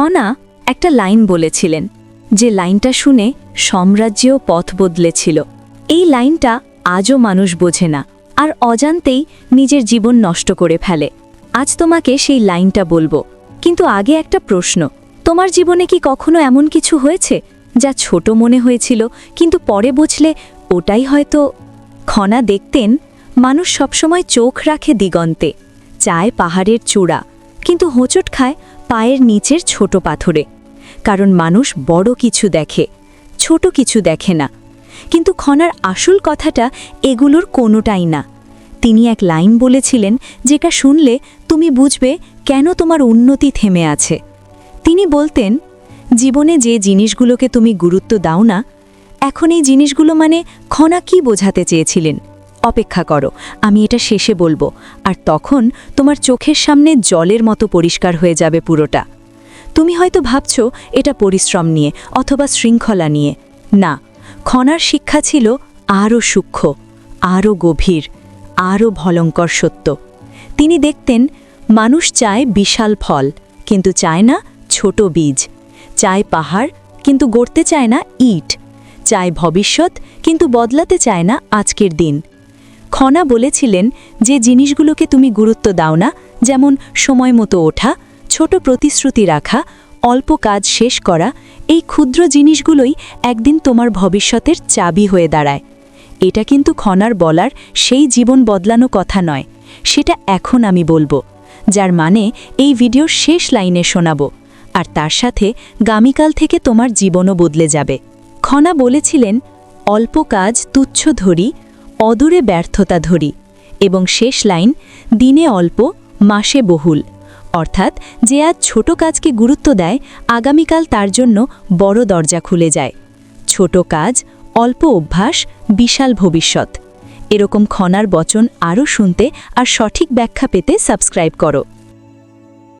খনা একটা লাইন বলেছিলেন, যে লাইনটা শুনে সাম্রাজ্যেও পথ বদলেছিল। এই লাইনটা আজও মানুষ বোঝে না, আর অজান্তেই নিজের জীবন নষ্ট করে ফেলে। আজ তোমাকে সেই লাইনটা বলব, কিন্তু আগে একটা প্রশ্ন, তোমার জীবনে কি কখনো এমন কিছু হয়েছে, যা ছোট মনে হয়েছিল, কিন্তু পরে বুঝলে ওটাই হয়তো? খনা দেখতেন, মানুষ সবসময় চোখ রাখে দিগন্তে, চায় পাহাড়ের চূড়া, কিন্তু হোঁচট খায় পায়ের নিচের ছোট পাথরে। কারণ মানুষ বড় কিছু দেখে, ছোট কিছু দেখে না। কিন্তু খনার আসল কথাটা এগুলোর কোনোটাই না। তিনি এক লাইন বলেছিলেন যেটা শুনলে তুমি বুঝবে কেন তোমার উন্নতি থেমে আছে। তিনি বলতেন, জীবনে যে জিনিসগুলোকে তুমি গুরুত্ব দাও না, এখন এই জিনিসগুলো মানে খনা কি বোঝাতে চেয়েছিলেন? অপেক্ষা করো, আমি এটা শেষে বলব। আর তখন তোমার চোখের সামনে জলের মতো পরিষ্কার হয়ে যাবে পুরোটা। তুমি হয়তো ভাবছ, এটা পরিশ্রম নিয়ে অথবা শৃঙ্খলা নিয়ে। না খনার শিক্ষা ছিল আরও সূক্ষ্ম, আরও গভীর, আরও ভয়ঙ্কর সত্য। তিনি দেখতেন, মানুষ চায় বিশাল ফল, কিন্তু চায় না ছোট বীজ। চায় পাহাড়, কিন্তু গড়তে চায় না ইট। চায় ভবিষ্যৎ, কিন্তু বদলাতে চায় না আজকের দিন। খনা বলেছিলেন যে জিনিসগুলোকে তুমি গুরুত্ব দাও না, যেমন সময় মতো ওঠা, ছোট প্রতিশ্রুতি রাখা, অল্প কাজ শেষ করা, এই ক্ষুদ্র জিনিসগুলোই একদিন তোমার ভবিষ্যতের চাবি হয়ে দাঁড়ায়। এটা কিন্তু খনার বলার সেই জীবন বদলানো কথা নয়, সেটা এখন আমি বলব, যার মানে এই ভিডিওর শেষ লাইনে শোনাবো, আর তার সাথে গামিকাল থেকে তোমার জীবনও বদলে যাবে। খনা বলেছিলেন, অল্প কাজ তুচ্ছ ধরি অদূরে ব্যর্থতা ধরি এবং শেষ লাইন, দিনে অল্প, মাসে বহুল। অর্থাৎ যে আজ ছোট কাজকে গুরুত্ব দেয়, আগামীকাল তার জন্য বড় দরজা খুলে যায়। ছোট কাজ, অল্প অভ্যাস, বিশাল ভবিষ্যৎ। এরকম খনার বচন আরও শুনতে আর সঠিক ব্যাখ্যা পেতে সাবস্ক্রাইব করো।